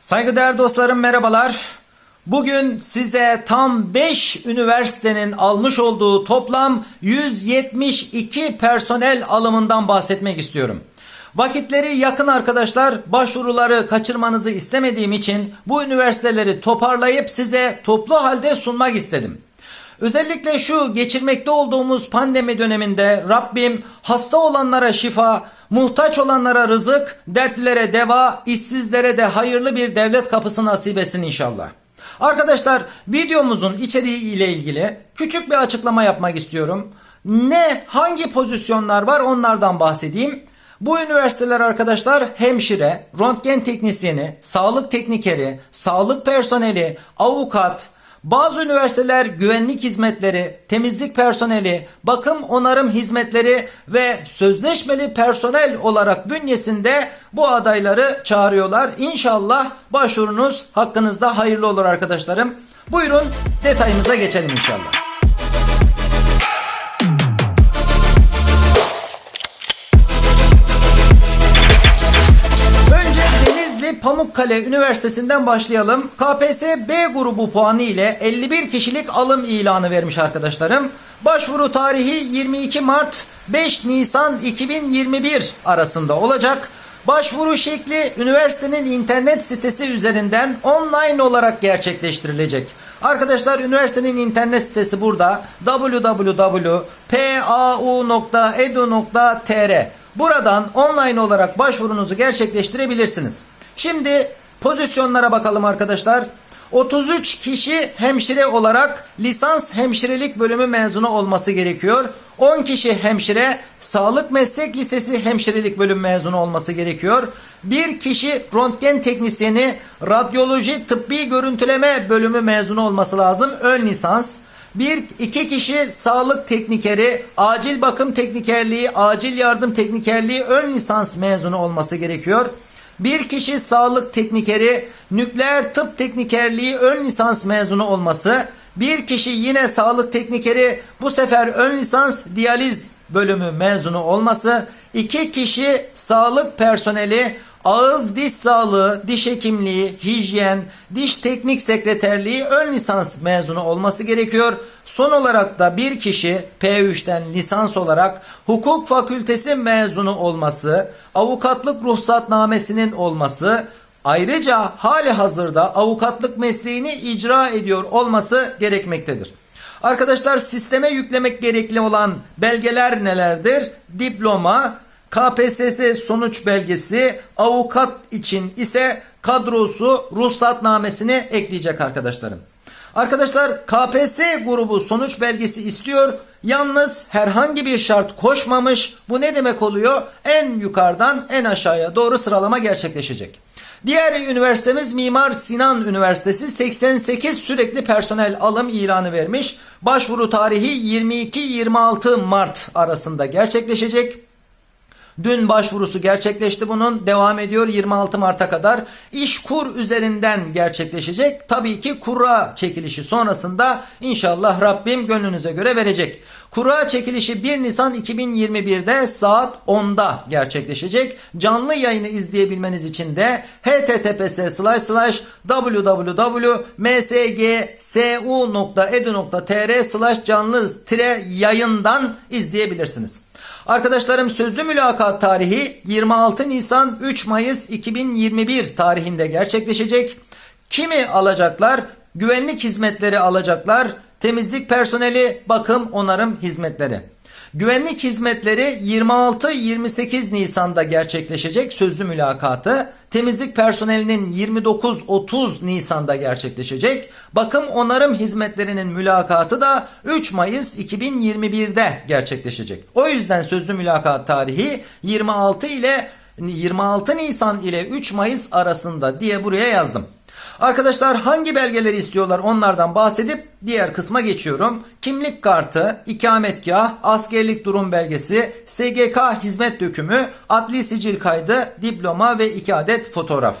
Saygıdeğer dostlarım merhabalar. Bugün size tam 5 üniversitenin almış olduğu toplam 172 personel alımından bahsetmek istiyorum. Vakitleri yakın arkadaşlar başvuruları kaçırmanızı istemediğim için bu üniversiteleri toparlayıp size toplu halde sunmak istedim. Özellikle şu geçirmekte olduğumuz pandemi döneminde Rabbim hasta olanlara şifa, muhtaç olanlara rızık, dertlilere deva, işsizlere de hayırlı bir devlet kapısı nasip etsin inşallah. Arkadaşlar videomuzun içeriği ile ilgili küçük bir açıklama yapmak istiyorum. Ne, hangi pozisyonlar var onlardan bahsedeyim. Bu üniversiteler arkadaşlar hemşire, röntgen teknisyeni, sağlık teknikeri, sağlık personeli, avukat, bazı üniversiteler güvenlik hizmetleri, temizlik personeli, bakım onarım hizmetleri ve sözleşmeli personel olarak bünyesinde bu adayları çağırıyorlar. İnşallah başvurunuz hakkınızda hayırlı olur arkadaşlarım. Buyurun detayımıza geçelim inşallah. Pamukkale Üniversitesi'nden başlayalım. KPSS B grubu puanı ile 51 kişilik alım ilanı vermiş arkadaşlarım. Başvuru tarihi 22 Mart 5 Nisan 2021 arasında olacak. Başvuru şekli üniversitenin internet sitesi üzerinden online olarak gerçekleştirilecek. Arkadaşlar üniversitenin internet sitesi burada www.pau.edu.tr Buradan online olarak başvurunuzu gerçekleştirebilirsiniz. Şimdi pozisyonlara bakalım arkadaşlar. 33 kişi hemşire olarak lisans hemşirelik bölümü mezunu olması gerekiyor. 10 kişi hemşire, sağlık meslek lisesi hemşirelik bölüm mezunu olması gerekiyor. 1 kişi röntgen teknisyeni, radyoloji tıbbi görüntüleme bölümü mezunu olması lazım. Ön lisans. Bir, iki kişi sağlık teknikeri, acil bakım teknikerliği, acil yardım teknikerliği ön lisans mezunu olması gerekiyor. Bir kişi sağlık teknikeri, nükleer tıp teknikerliği ön lisans mezunu olması. Bir kişi yine sağlık teknikeri, bu sefer ön lisans diyaliz bölümü mezunu olması. İki kişi sağlık personeli, ağız diş sağlığı, diş hekimliği, hijyen, diş teknik sekreterliği ön lisans mezunu olması gerekiyor. Son olarak da bir kişi P3'ten lisans olarak hukuk fakültesi mezunu olması, avukatlık ruhsatnamesinin olması, ayrıca hali hazırda avukatlık mesleğini icra ediyor olması gerekmektedir. Arkadaşlar sisteme yüklemek gerekli olan belgeler nelerdir? Diploma, KPSS sonuç belgesi, avukat için ise kadrosu ruhsatnamesini ekleyecek arkadaşlarım. Arkadaşlar KPSS grubu sonuç belgesi istiyor. Yalnız herhangi bir şart koşmamış. Bu ne demek oluyor? En yukarıdan en aşağıya doğru sıralama gerçekleşecek. Diğer üniversitemiz Mimar Sinan Üniversitesi 88 sürekli personel alım ilanı vermiş. Başvuru tarihi 22-26 Mart arasında gerçekleşecek. Dün başvurusu gerçekleşti bunun. Devam ediyor 26 Mart'a kadar. İş kur üzerinden gerçekleşecek. Tabii ki kura çekilişi sonrasında inşallah Rabbim gönlünüze göre verecek. Kura çekilişi 1 Nisan 2021'de saat 10'da gerçekleşecek. Canlı yayını izleyebilmeniz için de https www.msgsu.edu.tr canlı yayından izleyebilirsiniz. Arkadaşlarım sözlü mülakat tarihi 26 Nisan 3 Mayıs 2021 tarihinde gerçekleşecek. Kimi alacaklar? Güvenlik hizmetleri alacaklar. Temizlik personeli, bakım, onarım hizmetleri. Güvenlik hizmetleri 26-28 Nisan'da gerçekleşecek sözlü mülakatı. Temizlik personelinin 29-30 Nisan'da gerçekleşecek. Bakım onarım hizmetlerinin mülakatı da 3 Mayıs 2021'de gerçekleşecek. O yüzden sözlü mülakat tarihi 26 ile 26 Nisan ile 3 Mayıs arasında diye buraya yazdım. Arkadaşlar hangi belgeleri istiyorlar onlardan bahsedip diğer kısma geçiyorum. Kimlik kartı, ikametgah, askerlik durum belgesi, SGK hizmet dökümü, adli sicil kaydı, diploma ve iki adet fotoğraf.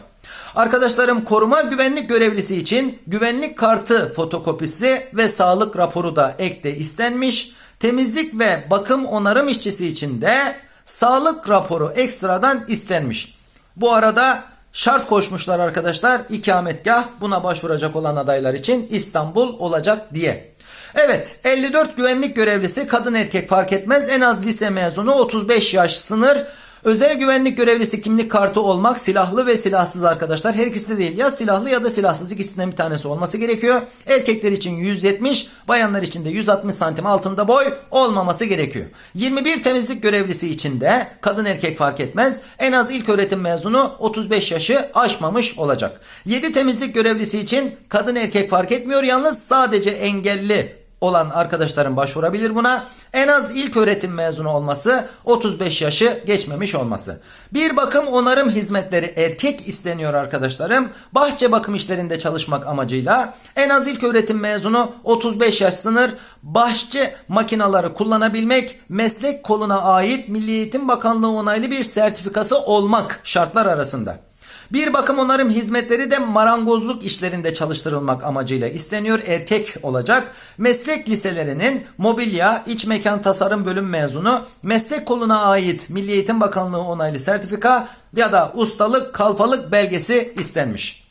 Arkadaşlarım koruma güvenlik görevlisi için güvenlik kartı fotokopisi ve sağlık raporu da ekte istenmiş. Temizlik ve bakım onarım işçisi için de sağlık raporu ekstradan istenmiş. Bu arada şart koşmuşlar arkadaşlar. İkametgah buna başvuracak olan adaylar için İstanbul olacak diye. Evet 54 güvenlik görevlisi kadın erkek fark etmez en az lise mezunu 35 yaş sınır. Özel güvenlik görevlisi kimlik kartı olmak silahlı ve silahsız arkadaşlar. Her ikisi de değil ya silahlı ya da silahsız ikisinden bir tanesi olması gerekiyor. Erkekler için 170 bayanlar için de 160 santim altında boy olmaması gerekiyor. 21 temizlik görevlisi için de kadın erkek fark etmez en az ilk öğretim mezunu 35 yaşı aşmamış olacak. 7 temizlik görevlisi için kadın erkek fark etmiyor yalnız sadece engelli olan arkadaşların başvurabilir buna. En az ilk öğretim mezunu olması, 35 yaşı geçmemiş olması. Bir bakım onarım hizmetleri erkek isteniyor arkadaşlarım. Bahçe bakım işlerinde çalışmak amacıyla en az ilk öğretim mezunu 35 yaş sınır bahçe makinaları kullanabilmek meslek koluna ait Milli Eğitim Bakanlığı onaylı bir sertifikası olmak şartlar arasında. Bir bakım onarım hizmetleri de marangozluk işlerinde çalıştırılmak amacıyla isteniyor. Erkek olacak. Meslek liselerinin mobilya, iç mekan tasarım bölüm mezunu, meslek koluna ait Milli Eğitim Bakanlığı onaylı sertifika ya da ustalık, kalfalık belgesi istenmiş.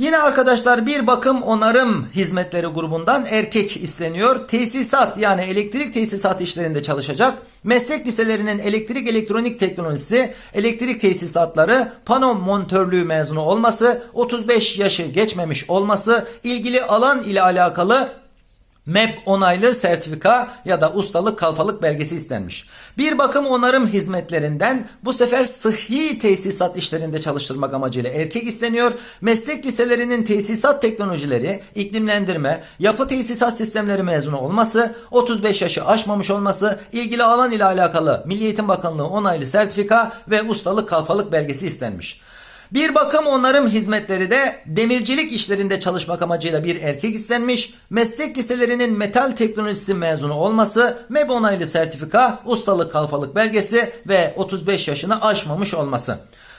Yine arkadaşlar bir bakım onarım hizmetleri grubundan erkek isteniyor. Tesisat yani elektrik tesisat işlerinde çalışacak. Meslek liselerinin elektrik elektronik teknolojisi, elektrik tesisatları, pano montörlüğü mezunu olması, 35 yaşı geçmemiş olması, ilgili alan ile alakalı MEP onaylı sertifika ya da ustalık kalfalık belgesi istenmiş. Bir bakım onarım hizmetlerinden bu sefer sıhhi tesisat işlerinde çalıştırmak amacıyla erkek isteniyor. Meslek liselerinin tesisat teknolojileri, iklimlendirme, yapı tesisat sistemleri mezunu olması, 35 yaşı aşmamış olması, ilgili alan ile alakalı Milli Eğitim Bakanlığı onaylı sertifika ve ustalık kalfalık belgesi istenmiş. Bir bakım onarım hizmetleri de demircilik işlerinde çalışmak amacıyla bir erkek istenmiş. Meslek liselerinin metal teknolojisi mezunu olması, MEB onaylı sertifika, ustalık kalfalık belgesi ve 35 yaşını aşmamış olması.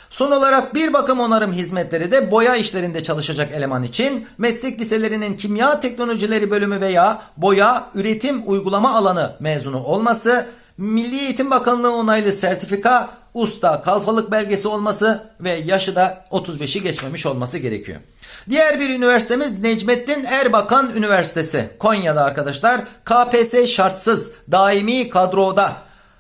Son olarak bir bakım onarım hizmetleri de boya işlerinde çalışacak eleman için meslek liselerinin kimya teknolojileri bölümü veya boya üretim uygulama alanı mezunu olması, Milli Eğitim Bakanlığı onaylı sertifika, usta, kalfalık belgesi olması ve yaşı da 35'i geçmemiş olması gerekiyor. Diğer bir üniversitemiz Necmettin Erbakan Üniversitesi. Konya'da arkadaşlar. KPSS şartsız, daimi kadroda.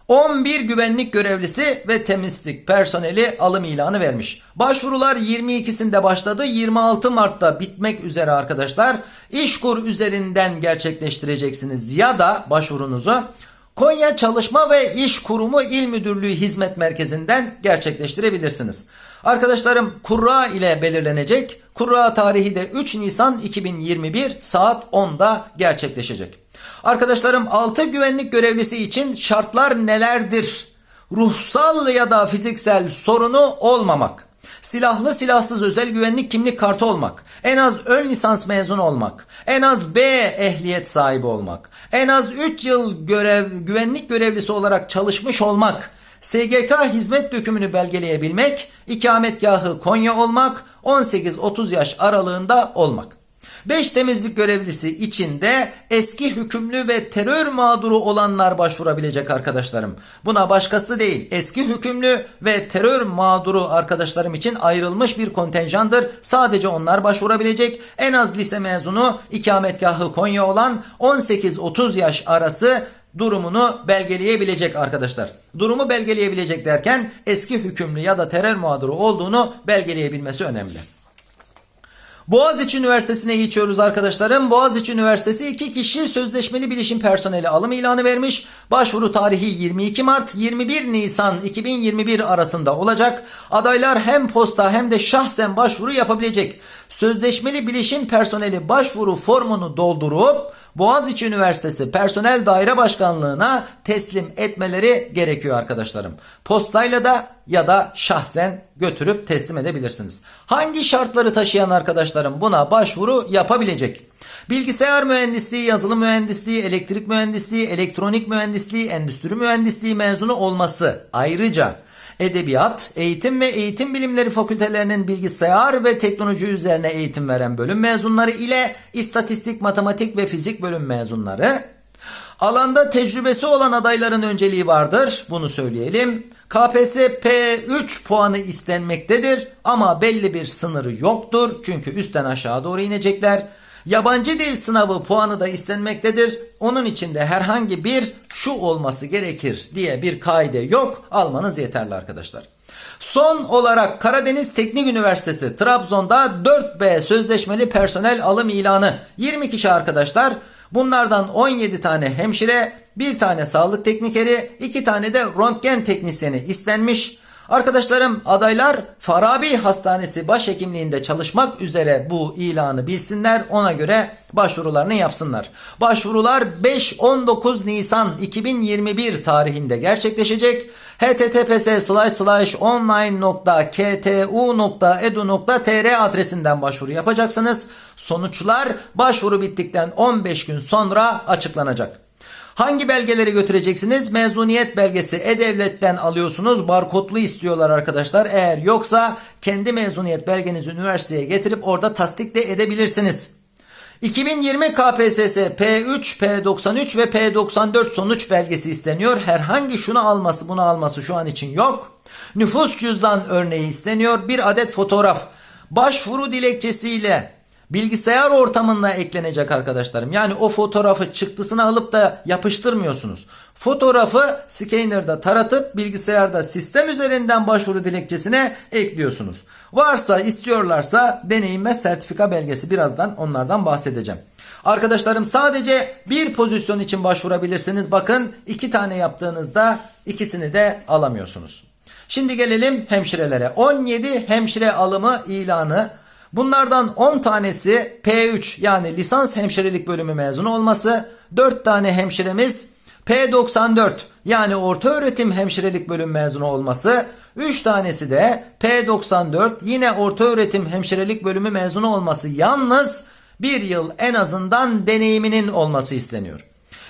11 güvenlik görevlisi ve temizlik personeli alım ilanı vermiş. Başvurular 22'sinde başladı. 26 Mart'ta bitmek üzere arkadaşlar. İşkur üzerinden gerçekleştireceksiniz ya da başvurunuzu Konya Çalışma ve İş Kurumu İl Müdürlüğü Hizmet Merkezi'nden gerçekleştirebilirsiniz. Arkadaşlarım kurra ile belirlenecek. Kurra tarihi de 3 Nisan 2021 saat 10'da gerçekleşecek. Arkadaşlarım 6 güvenlik görevlisi için şartlar nelerdir? Ruhsal ya da fiziksel sorunu olmamak. Silahlı silahsız özel güvenlik kimlik kartı olmak. En az ön lisans mezunu olmak. En az B ehliyet sahibi olmak. En az 3 yıl görev güvenlik görevlisi olarak çalışmış olmak. SGK hizmet dökümünü belgeleyebilmek. ikametgahı Konya olmak. 18-30 yaş aralığında olmak. 5 temizlik görevlisi için de eski hükümlü ve terör mağduru olanlar başvurabilecek arkadaşlarım. Buna başkası değil. Eski hükümlü ve terör mağduru arkadaşlarım için ayrılmış bir kontenjandır. Sadece onlar başvurabilecek. En az lise mezunu ikametgahı Konya olan 18-30 yaş arası durumunu belgeleyebilecek arkadaşlar. Durumu belgeleyebilecek derken eski hükümlü ya da terör mağduru olduğunu belgeleyebilmesi önemli. Boğaziçi Üniversitesi'ne geçiyoruz arkadaşlarım. Boğaziçi Üniversitesi iki kişi sözleşmeli bilişim personeli alım ilanı vermiş. Başvuru tarihi 22 Mart 21 Nisan 2021 arasında olacak. Adaylar hem posta hem de şahsen başvuru yapabilecek. Sözleşmeli bilişim personeli başvuru formunu doldurup Boğaziçi Üniversitesi Personel Daire Başkanlığı'na teslim etmeleri gerekiyor arkadaşlarım. Postayla da ya da şahsen götürüp teslim edebilirsiniz. Hangi şartları taşıyan arkadaşlarım buna başvuru yapabilecek? Bilgisayar mühendisliği, yazılım mühendisliği, elektrik mühendisliği, elektronik mühendisliği, endüstri mühendisliği mezunu olması ayrıca Edebiyat, Eğitim ve Eğitim Bilimleri Fakültelerinin bilgisayar ve teknoloji üzerine eğitim veren bölüm mezunları ile istatistik, matematik ve fizik bölüm mezunları Alanda tecrübesi olan adayların önceliği vardır. Bunu söyleyelim. KPSS P3 puanı istenmektedir ama belli bir sınırı yoktur. Çünkü üstten aşağı doğru inecekler. Yabancı dil sınavı puanı da istenmektedir. Onun içinde herhangi bir şu olması gerekir diye bir kaide yok. Almanız yeterli arkadaşlar. Son olarak Karadeniz Teknik Üniversitesi Trabzon'da 4B sözleşmeli personel alım ilanı. 20 kişi arkadaşlar. Bunlardan 17 tane hemşire, bir tane sağlık teknikeri, iki tane de röntgen teknisyeni istenmiş. Arkadaşlarım adaylar Farabi Hastanesi başhekimliğinde çalışmak üzere bu ilanı bilsinler. Ona göre başvurularını yapsınlar. Başvurular 5-19 Nisan 2021 tarihinde gerçekleşecek. https online.ktu.edu.tr adresinden başvuru yapacaksınız. Sonuçlar başvuru bittikten 15 gün sonra açıklanacak. Hangi belgeleri götüreceksiniz? Mezuniyet belgesi E-Devlet'ten alıyorsunuz. Barkodlu istiyorlar arkadaşlar. Eğer yoksa kendi mezuniyet belgenizi üniversiteye getirip orada tasdik de edebilirsiniz. 2020 KPSS P3, P93 ve P94 sonuç belgesi isteniyor. Herhangi şunu alması bunu alması şu an için yok. Nüfus cüzdan örneği isteniyor. Bir adet fotoğraf. Başvuru dilekçesiyle bilgisayar ortamına eklenecek arkadaşlarım. Yani o fotoğrafı çıktısını alıp da yapıştırmıyorsunuz. Fotoğrafı scanner'da taratıp bilgisayarda sistem üzerinden başvuru dilekçesine ekliyorsunuz. Varsa istiyorlarsa deneyim ve sertifika belgesi birazdan onlardan bahsedeceğim. Arkadaşlarım sadece bir pozisyon için başvurabilirsiniz. Bakın iki tane yaptığınızda ikisini de alamıyorsunuz. Şimdi gelelim hemşirelere. 17 hemşire alımı ilanı Bunlardan 10 tanesi P3 yani lisans hemşirelik bölümü mezunu olması, 4 tane hemşiremiz P94 yani orta öğretim hemşirelik bölüm mezunu olması, 3 tanesi de P94 yine orta öğretim hemşirelik bölümü mezunu olması. Yalnız bir yıl en azından deneyiminin olması isteniyor.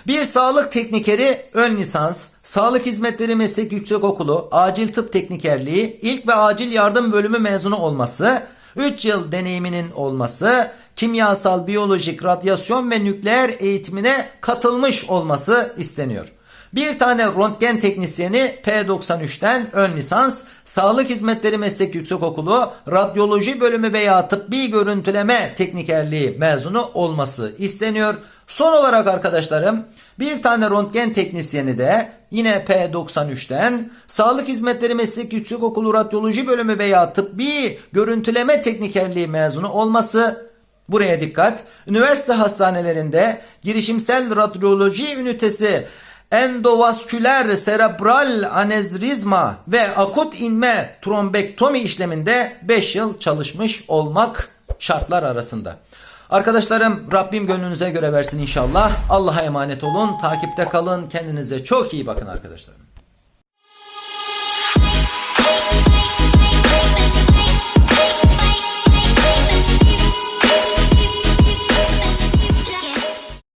Bir sağlık teknikeri ön lisans, sağlık hizmetleri meslek yüksekokulu, acil tıp teknikerliği, ilk ve acil yardım bölümü mezunu olması, 3 yıl deneyiminin olması, kimyasal, biyolojik, radyasyon ve nükleer eğitimine katılmış olması isteniyor. Bir tane röntgen teknisyeni P93'ten ön lisans, sağlık hizmetleri meslek yüksekokulu, radyoloji bölümü veya tıbbi görüntüleme teknikerliği mezunu olması isteniyor. Son olarak arkadaşlarım bir tane röntgen teknisyeni de yine P93'ten Sağlık Hizmetleri Meslek Yüksekokulu Radyoloji Bölümü veya Tıbbi Görüntüleme Teknikerliği mezunu olması buraya dikkat. Üniversite hastanelerinde girişimsel radyoloji ünitesi endovasküler serebral anevrizma ve akut inme trombektomi işleminde 5 yıl çalışmış olmak şartlar arasında. Arkadaşlarım Rabbim gönlünüze göre versin inşallah. Allah'a emanet olun. Takipte kalın. Kendinize çok iyi bakın arkadaşlarım.